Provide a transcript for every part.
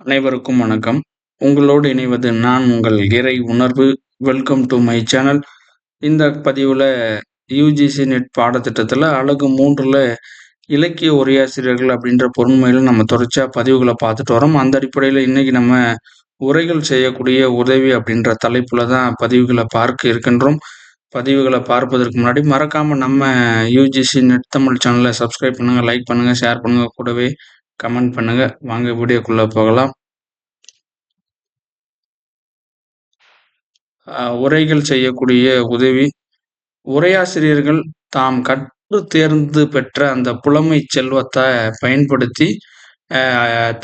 அனைவருக்கும் வணக்கம். உங்களோடு இணைவது நான் உங்கள் இறை உணர்வு. வெல்கம் டு மை சேனல் இந்த பதிவில் யூஜிசி நெட் பாடத்திட்டத்தில் அழகு மூன்றில் இலக்கிய உரையாசிரியர்கள் அப்படின்ற பொறுமையில் நம்ம தொடர்ச்சியாக பதிவுகளை பார்த்துட்டு வரோம். அந்த அடிப்படையில் இன்றைக்கி நம்ம உரைகள் செய்யக்கூடிய உதவி அப்படின்ற தலைப்பில் தான் பதிவுகளை பார்க்க இருக்கின்றோம். பதிவுகளை பார்ப்பதற்கு முன்னாடி மறக்காமல் நம்ம யூஜிசி நெட் தமிழ் சேனலை சப்ஸ்கிரைப் பண்ணுங்கள் லைக் பண்ணுங்கள் ஷேர் பண்ணுங்கள் கூடவே கமெண்ட் பண்ணுங்க. வாங்க வீடியோக்குள்ள போகலாம். உரைகள் செய்யக்கூடிய உதவி. உரையாசிரியர்கள் தாம் கற்று தேர்ந்து பெற்ற அந்த புலமை செல்வத்தை பயன்படுத்தி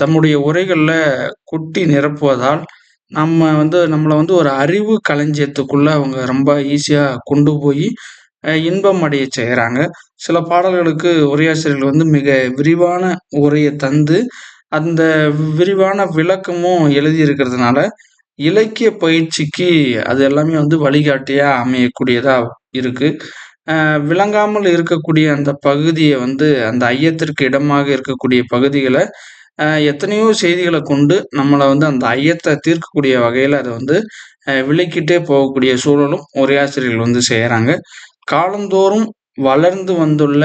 தம்முடைய உரைகளில் குட்டி நிரப்புவதால் நம்ம வந்து நம்மளை வந்து ஒரு அறிவு களஞ்சியத்துக்குள்ள அவங்க ரொம்ப ஈஸியாக கொண்டு போய் இன்பம் அடைய செய்கிறாங்க சில பாடல்களுக்கு உரையாசிரியர்கள் வந்து மிக விரிவான உரையை தந்து அந்த விரிவான விளக்கமும் எழுதி இருக்கிறதுனால இலக்கிய பயிற்சிக்கு அது எல்லாமே வந்து வழிகாட்டியாக அமையக்கூடியதாக இருக்குது விளங்காமல் இருக்கக்கூடிய அந்த பகுதியை வந்து அந்த ஐயத்திற்கு இடமாக இருக்கக்கூடிய பகுதிகளை எத்தனையோ செய்திகளை கொண்டு நம்மளை வந்து அந்த ஐயத்தை தீர்க்கக்கூடிய வகையில் அதை வந்து விளக்கிட்டே போகக்கூடிய சூழலும் உரையாசிரியர்கள் வந்து செய்கிறாங்க காலந்தோறும் வளர்ந்து வந்துள்ள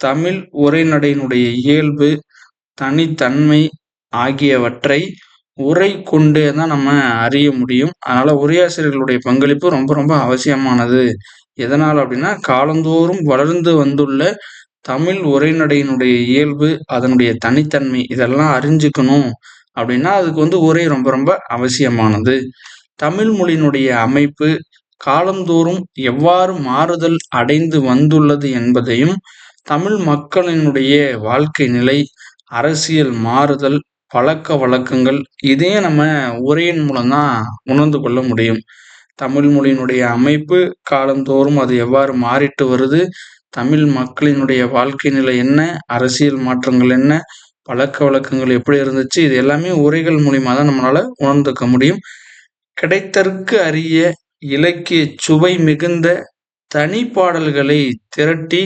தமிழ் உரைநடையினுடைய இயல்பு தனித்தன்மை ஆகியவற்றை உரை கொண்டே தான் நம்ம அறிய முடியும். அதனால உரையாசிரியர்களுடைய பங்களிப்பு ரொம்ப ரொம்ப அவசியமானது. எதனால் அப்படின்னா காலந்தோறும் வளர்ந்து வந்துள்ள தமிழ் உரைநடையினுடைய இயல்பு அதனுடைய தனித்தன்மை இதெல்லாம் அறிஞ்சுக்கணும் அப்படின்னா அதுக்கு வந்து உரை ரொம்ப ரொம்ப அவசியமானது. தமிழ் மொழியினுடைய அமைப்பு காலந்தோறும் எவ்வாறு மாறுதல் அடைந்து வந்துள்ளது என்பதையும் தமிழ் மக்களினுடைய வாழ்க்கை நிலை அரசியல் மாறுதல் பழக்க வழக்கங்கள் இதே நம்ம உரையின் மூலம்தான் உணர்ந்து கொள்ள முடியும். தமிழ் மொழியினுடைய அமைப்பு காலந்தோறும் அது எவ்வாறு மாறிட்டு வருது தமிழ் மக்களினுடைய வாழ்க்கை நிலை என்ன அரசியல் மாற்றங்கள் என்ன பழக்க வழக்கங்கள் எப்படி இருந்துச்சு இது எல்லாமே உரைகள் மூலியமாக தான் நம்மளால் உணர்ந்துக்க முடியும். கிடைத்தற்கு அறிய இலக்கிய சுவை மிகுந்த தனிப்பாடல்களை திரட்டி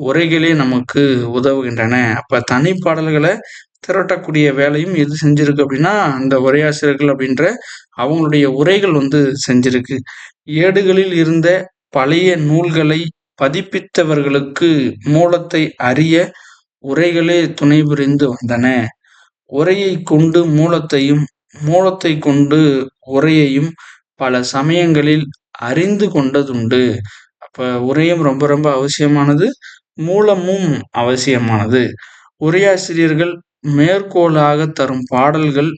உரைகளே நமக்கு உதவுகின்றன. அப்ப தனிப்பாடல்களை திரட்டக்கூடிய வேலையும் எது செஞ்சிருக்கு அப்படின்னா அந்த உரையாசிரியர்கள் அப்படின்ற அவங்களுடைய உரைகள் வந்து செஞ்சிருக்கு. ஏடுகளில் இருந்த பழைய நூல்களை பதிப்பித்தவர்களுக்கு மூலத்தை அறிய உரைகளே துணை புரிந்து வந்தன. உரையை கொண்டு மூலத்தையும் மூலத்தை கொண்டு உரையையும் பல சமயங்களில் அறிந்து கொண்டதுண்டு. அப்போ உரையும் ரொம்ப ரொம்ப அவசியமானது மூலமும் அவசியமானது. உரையாசிரியர்கள் மேற்கோளாக தரும் பாடல்கள்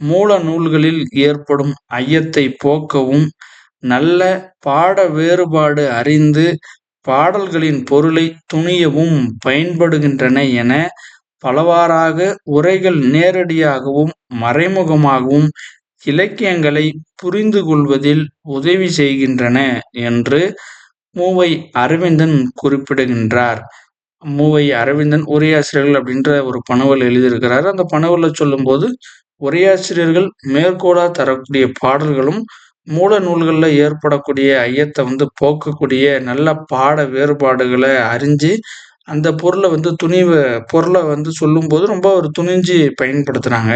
மூல நூல்களில் ஏற்படும் ஐயத்தை போக்கவும் நல்ல பாட வேறுபாடு அறிந்து பாடல்களின் பொருளை துணியவும் பயன்படுகின்றன என பலவாறாக உரைகள் நேரடியாகவும் மறைமுகமாகவும் இலக்கியங்களை புரிந்து கொள்வதில் உதவி செய்கின்றன என்று மூவை அரவிந்தன் குறிப்பிடுகின்றார். மூவை அரவிந்தன் உரையாசிரியர்கள் அப்படின்ற ஒரு பனவல் எழுதியிருக்கிறார். அந்த பனவலில் சொல்லும்போது உரையாசிரியர்கள் மேற்கோளா தரக்கூடிய பாடல்களும் மூல நூல்களில் ஏற்படக்கூடிய ஐயத்தை வந்து போக்கக்கூடிய நல்ல பாட வேறுபாடுகளை அறிஞ்சு அந்த பொருளை வந்து துணிவை பொருளை வந்து சொல்லும்போது ரொம்ப ஒரு துணிஞ்சு பயன்படுத்துகிறாங்க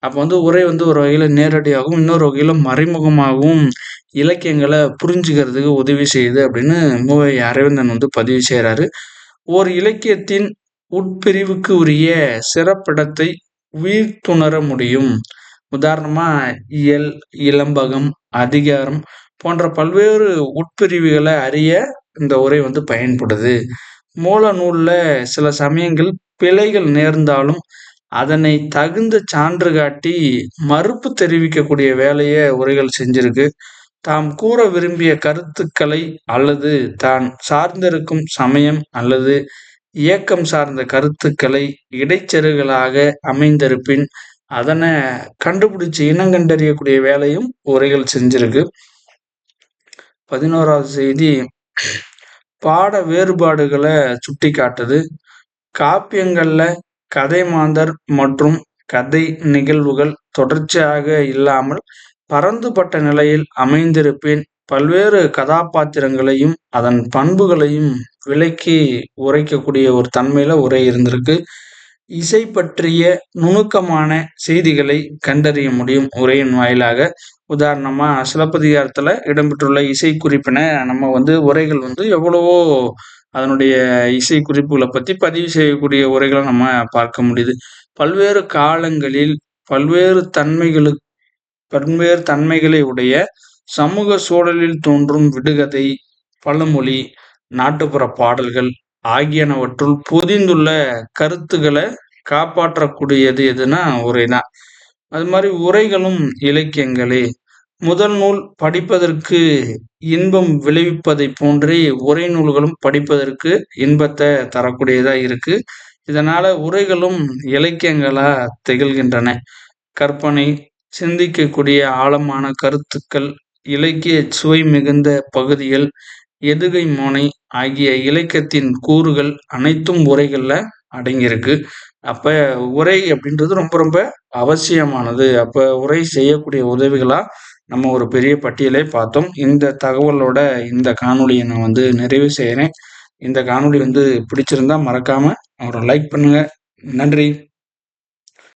அப்போ வந்து உரை வந்து ஒரு வகையில் நேரடியாகவும் இன்னொரு வகையில் மறைமுகமாகவும் இலக்கியங்களை புரிஞ்சுக்கிறதுக்கு உதவி செய்யுது அப்படின்னு மூவை அரவிந்தன் வந்து பதிவு செய்கிறாரு ஓர் இலக்கியத்தின் உட்பிரிவுக்கு உரிய சிறப்பிடத்தை உயிர்த்துணர முடியும். உதாரணமாக இயல் இளம்பகம் அதிகாரம் போன்ற பல்வேறு உட்பிரிவுகளை அறிய இந்த உரை வந்து பயன்படுது. மூல நூல்ல சில சமயங்கள் பிழைகள் நேர்ந்தாலும் அதனை தகுந்த சான்று காட்டி மறுப்பு தெரிவிக்கக்கூடிய வேலையை உரைகள் செஞ்சிருக்கு. தாம் கூற விரும்பிய கருத்துக்களை அல்லது தான் சார்ந்திருக்கும் சமயம் அல்லது இயக்கம் சார்ந்த கருத்துக்களை இடைச்செருகளாக அமைந்திருப்பின் அதனை கண்டுபிடிச்சு இனங்கண்டறியக்கூடிய வேலையும் உரைகள் செஞ்சிருக்கு. பதினோராவது செய்தி. பாட வேறுபாடுகளை சுட்டி காட்டுது காப்பியங்கள்ல கதை மாந்தர் மற்றும் கதை நிகழ்வுகள் தொடர்ச்சியாக இல்லாமல் பரந்துபட்ட நிலையில் அமைந்திருப்பேன். பல்வேறு கதாபாத்திரங்களையும் அதன் பண்புகளையும் விலக்கி உரைக்கக்கூடிய ஒரு தன்மையில உரை இருந்திருக்கு. இசை பற்றிய நுணுக்கமான செய்திகளை கண்டறிய முடியும் உரையின் வாயிலாக. உதாரணமாக சிலப்பதிகாரத்தில் இடம்பெற்றுள்ள இசை குறிப்பினை நம்ம வந்து உரைகள் வந்து எவ்வளவோ அதனுடைய இசை குறிப்புகளை பற்றி பதிவு செய்யக்கூடிய உரைகளை நம்ம பார்க்க முடியுது. பல்வேறு காலங்களில் பல்வேறு தன்மைகளுக்கு பல்வேறு தன்மைகளை உடைய சமூக சூழலில் தோன்றும் விடுகதை பழமொழி நாட்டுப்புற பாடல்கள் ஆகியனவற்றுள் பொதிந்துள்ள கருத்துக்களை காப்பாற்றக்கூடியது எதுனா உரைதான். அது மாதிரி உரைகளும் இலக்கியங்களே. முதல் நூல் படிப்பதற்கு இன்பம் விளைவிப்பதை போன்றே உரை நூல்களும் படிப்பதற்கு இன்பத்தை தரக்கூடியதாக இருக்கு. இதனால உரைகளும் இலக்கியங்களா திகழ்கின்றன. கற்பனை சிந்திக்கக்கூடிய ஆழமான கருத்துக்கள் இலக்கிய சுவை மிகுந்த பகுதிகள் எதுகை மோனை ஆகிய இலக்கியத்தின் கூறுகள் அனைத்தும் உரைகளில் அடங்கியிருக்கு. அப்ப உரை அப்படின்றது ரொம்ப ரொம்ப அவசியமானது. அப்ப உரை செய்யக்கூடிய உதவிகளா நம்ம ஒரு பெரிய பட்டியலை பார்த்தோம். இந்த தகவலோட இந்த காணொலியை நான் வந்து நிறைவு செய்கிறேன். இந்த காணொளி வந்து பிடிச்சிருந்தா மறக்காமல் ஒரு லைக் பண்ணுங்கள் நன்றி.